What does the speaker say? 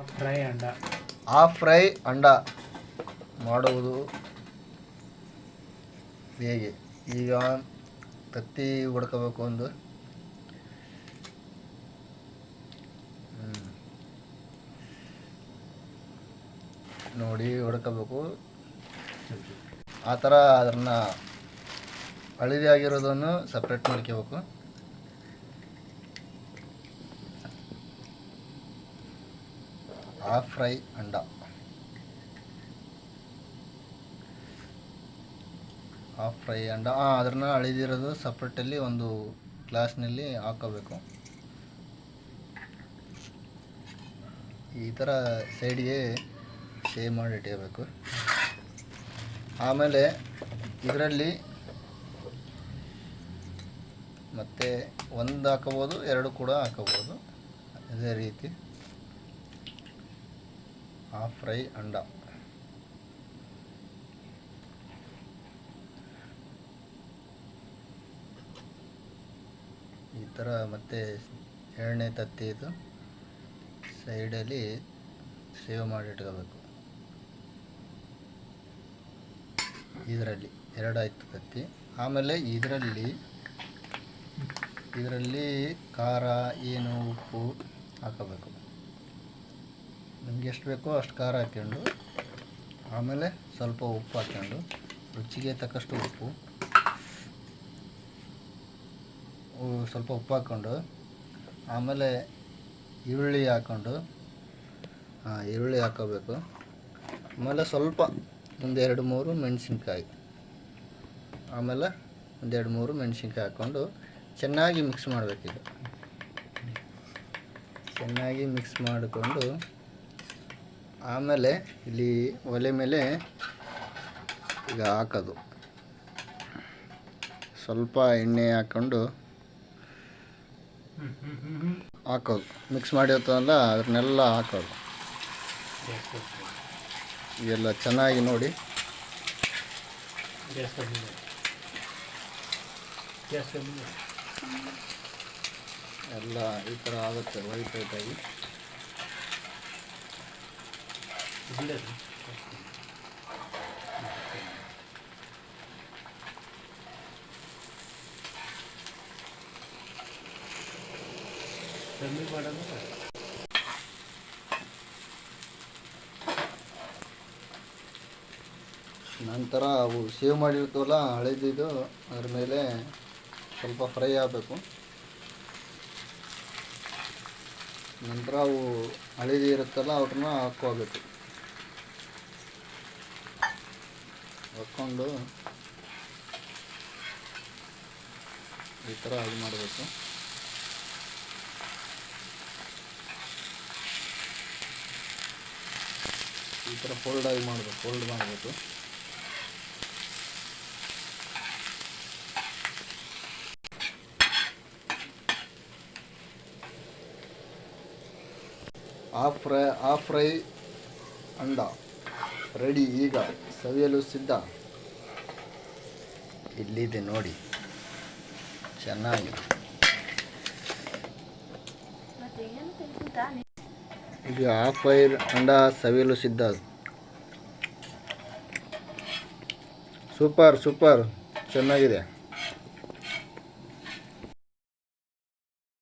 Fry ಅಂಡ. ಆ fry ಅಂಡ ಮಾಡುವುದು ಹೇಗೆ? ಈಗ ತತ್ತಿ ಹುಡ್ಕೋಬೇಕು ಒಂದು. ನೋಡಿ ಹುಡ್ಕೋಬೇಕು. ಆ ಥರ ಅದನ್ನು ಹಳದಿ ಆಗಿರೋದನ್ನು ಸಪ್ರೇಟ್ ಮಾಡ್ಕೋಬೇಕು. ಆ ಫ್ರೈ ಅಂಡ. ಹಾಫ್ ಫ್ರೈ ಅಂಡ ಅದನ್ನು ಅಳಿದಿರೋದು ಸಪ್ರೇಟಲ್ಲಿ ಒಂದು ಗ್ಲಾಸ್ನಲ್ಲಿ ಹಾಕೋಬೇಕು. ಈ ಥರ ಸೈಡ್ಗೆ ಸೇವ್ ಮಾಡಿ ಇಟ್ಕೋಬೇಕು ಆಮೇಲೆ ಇದರಲ್ಲಿ ಮತ್ತು ಒಂದು ಹಾಕೋಬೋದು, ಎರಡು ಕೂಡ ಹಾಕೋಬೋದು. ಅದೇ ರೀತಿ. ಹಾಫ್ ಫ್ರೈ ಅಂಡ. ಈ ಥರ ಮತ್ತೆ ಎರಡನೇ ತತ್ತಿದು ಸೈಡಲ್ಲಿ ಸೇವ್ ಮಾಡಿ ಇಟ್ಕೋಬೇಕು. ಇದರಲ್ಲಿ ಎರಡಾಯ್ತು ತತ್ತಿ. ಆಮೇಲೆ ಇದರಲ್ಲಿ ಇದರಲ್ಲಿ ಖಾರ, ಏನು, ಉಪ್ಪು ಹಾಕೋಬೇಕು. ನಿಮ್ಗೆ ಎಷ್ಟು ಬೇಕೋ ಅಷ್ಟು ಖಾರ ಹಾಕ್ಕೊಂಡು ಆಮೇಲೆ ಸ್ವಲ್ಪ ಉಪ್ಪು ಹಾಕ್ಕೊಂಡು ರುಚಿಗೆ ತಕ್ಕಷ್ಟು ಉಪ್ಪು. ಸ್ವಲ್ಪ ಉಪ್ಪು ಹಾಕ್ಕೊಂಡು, ಆಮೇಲೆ ಈರುಳ್ಳಿ ಹಾಕ್ಕೊಂಡು, ಹಾಂ, ಈರುಳ್ಳಿ ಹಾಕೋಬೇಕು ಆಮೇಲೆ ಸ್ವಲ್ಪ ಒಂದೆರಡು ಮೂರು ಮೆಣಸಿನ್ಕಾಯಿ. ಆಮೇಲೆ ಒಂದೆರಡು ಮೂರು ಮೆಣಸಿನ್ಕಾಯಿ ಹಾಕ್ಕೊಂಡು ಚೆನ್ನಾಗಿ ಮಿಕ್ಸ್ ಮಾಡಬೇಕೀಗ ಚೆನ್ನಾಗಿ ಮಿಕ್ಸ್ ಮಾಡಿಕೊಂಡು ಆಮೇಲೆ ಇಲ್ಲಿ ಒಲೆ ಮೇಲೆ ಈಗ ಹಾಕೋದು. ಸ್ವಲ್ಪ ಎಣ್ಣೆ ಹಾಕ್ಕೊಂಡು ಹಾಕೋದು. ಮಿಕ್ಸ್ ಮಾಡಿರ್ತದಲ್ಲ ಅದನ್ನೆಲ್ಲ ಹಾಕೋದು. ಇದೆಲ್ಲ ಚೆನ್ನಾಗಿ ನೋಡಿ. ಎಲ್ಲ ಈ ಥರ ಆಗುತ್ತೆ ವೈಟ್ ವೈಟಾಗಿ ನಂತರ ಅವು ಸೇವ್ ಮಾಡಿರ್ತೀವಲ್ಲ ಹಳೇದಿದ್ದು ಅದ್ರ ಮೇಲೆ ಸ್ವಲ್ಪ ಫ್ರೈ ಆಗಬೇಕು. ನಂತರ ಅವು ಹಳೆದಿರುತ್ತಲ್ಲ ಅವ್ರನ್ನ ಹಾಕ್ಕೋಬೇಕು ಹಾಕ್ಕೊಂಡು ಈ ಥರ ಇದು ಮಾಡಬೇಕು. ಈ ಥರ ಫೋಲ್ಡ್ ಆಗಿ ಮಾಡಬೇಕು ಫೋಲ್ಡ್ ಮಾಡಬೇಕು ಆ ಫ್ರೈ ಆ ಫ್ರೈ ಅಂಡ. ರೆಡಿ ಈಗ. ಸವಿಯಲು ಸಿದ್ಧ. ಇಲ್ಲಿದೆ ನೋಡಿ. ಚೆನ್ನಾಗಿ. ಈಗ ಆ ಫೈರ್ ಅಂಡ ಸವಿಯಲು ಸಿದ್ಧ. Super super. ಚೆನ್ನಾಗಿದೆ.